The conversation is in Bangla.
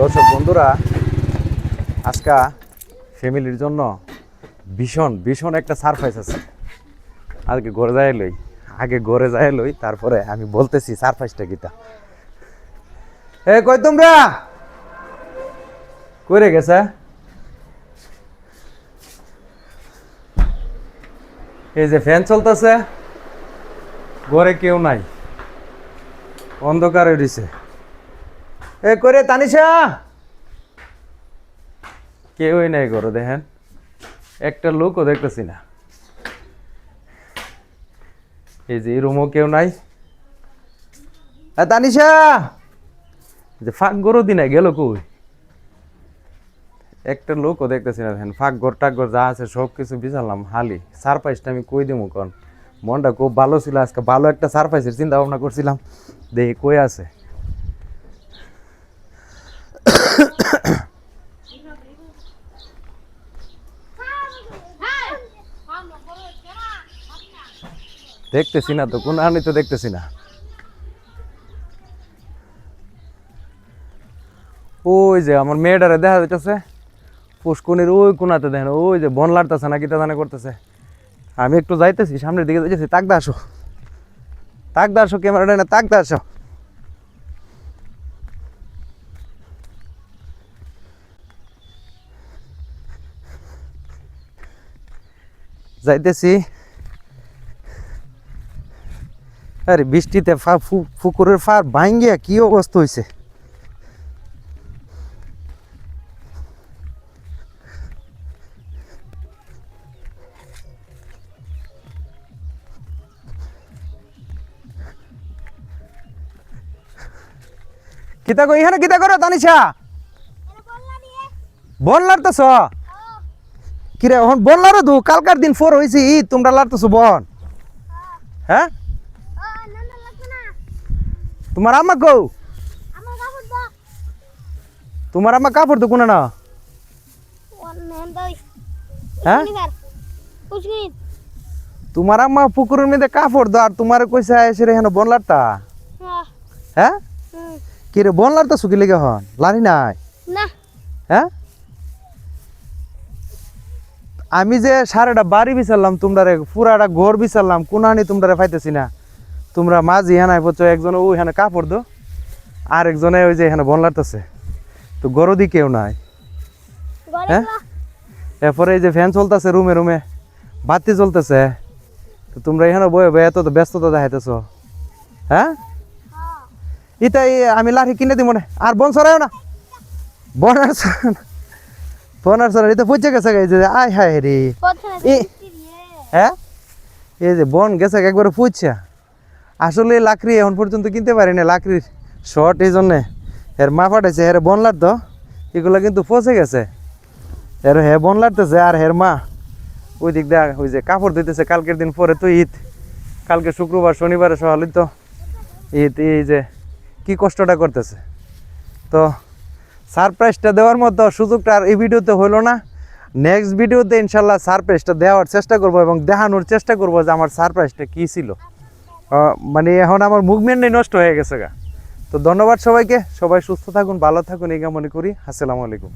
দর্শক বন্ধুরা, আজকা ফ্যামিলির জন্য ভীষণ ভীষণ একটা সারপ্রাইজ আছে। আজকে ঘরে যাই লই, আগে ঘরে যাই লই, তারপরে আমি বলতেছি সারপ্রাইজটা কিটা। এ, কই তোমরা? কইরে গেছে? এই যে ফ্যান চলতেছে, ঘরে কেউ নাই, অন্ধকার হয়ে এ করে তানিশা। কেউই নাই করো দেখেন। একটা লোকও দেখতেছি না। এই যে রুমও কেউ নাই। তানিশা। যে ফাঁক গরু দিনে গেল কই? একটা লোকও দেখতেছি না, দেখেন। ফাঁক ঘর, টাক ঘর যা আছে সব কিছু বিছালাম, হালি। সারপ্রাইজটা আমি কই দেবো কন? মনটা খুব ভালো ছিল আজকে। ভালো একটা সারপ্রাইজের চিন্তা ভাবনা করছিলাম। দেখি কই আছে। দেখতেছি না তো, কোন আনি তো দেখতেছি না। ওই যে আমার মেয়েটারে দেখা যাইতেছে পুষ্কুনির ওই কোনাতে দেখেন, ওই যে বন লাড়তেছে না কিটা জানে করতেছে। আমি একটু যাইতেছি, সামনের দিকে যাইতেছি তাকদা আসো। তাকদা আসো, ক্যামেরাটা না তাকদা আসো। যাইতেছি। আরে বৃষ্টিতে ফা পুকুরের ফার ভাঙ্গিয়া কি অবস্থা হয়েছে কিতা কই, এখানে কিতা করো, তানিশা? বল লাড়তেছ কিরে, এখন লাড়ো দু, কালকার দিন ফোর হয়েছি তোমরা লাড়তেছ বন। হ্যাঁ? তোমার আম্মা কৌ তোমার আম্মা কাপড় তো কোনা না? হ্যাঁ? তোমার আম্মা পুকুরের মধ্যে কাপড় দো আর তোমার কইসা এসে রে হেন বন লাড়তা হ্যাঁ? কি রে বন লাড়তা শুকি লেগে হন লারি নাই? না। হ্যাঁ? আমি যে সারাটা বাড়ি বিচারলাম তোমরা পুরাটা ঘর বিচারলাম কোনানি তোমরা পাইতেছি না। তোমরা মাঝি হেনায় পড়ছো একজনে ওই হেনে কাপড় দো আর একজনে ওই যে এখানে বন লাড়তেছে তো গরো দি কেউ নাই। হ্যাঁ? এরপরে এই যে ফ্যান চলতেছে রুমে রুমে বাতি চলতেছে। তো তোমরা এখানে বয়ে বয়ে এত ব্যস্ততা দেখাইতেছ। হ্যাঁ? ইতাই আমি লাঠি কিনে দিব না আর বন সরাও না। বন আর। বন আর এটা পচে গেছে যে আয় হায় রে। হ্যাঁ? এই যে বন গেছে একবারে পুচ্ছে আসলে লাকড়ি এখন পর্যন্ত কিনতে পারি না লাকড়ির শর্ট এই জন্যে। এর মা ফাটাইছে এর বন লাড়তো এগুলো কিন্তু পচে গেছে। এর হে বন লাড়তেছে আর হের মা। ওই দিক দিয়ে, ওই যে কাপড় দিতেছে কালকের দিন পরে তো ঈদ। কালকে শুক্রবার, শনিবারে সকালে তো ঈদ, এই যে কি কষ্টটা করতেছে। তো সারপ্রাইজটা দেওয়ার মতো সুযোগটা আর এই ভিডিওতে হলো না। নেক্সট ভিডিওতে ইনশাল্লাহ সারপ্রাইজটা দেওয়ার চেষ্টা করব এবং দেখানোর চেষ্টা করব যে আমার সারপ্রাইজটা কী ছিল। মানে এখন আমার মুভমেন্টই নষ্ট হয়ে গেছে গা। তো ধন্যবাদ সবাইকে, সবাই সুস্থ থাকুন, ভালো থাকুন, এই মনে করি। আসসালামু আলাইকুম।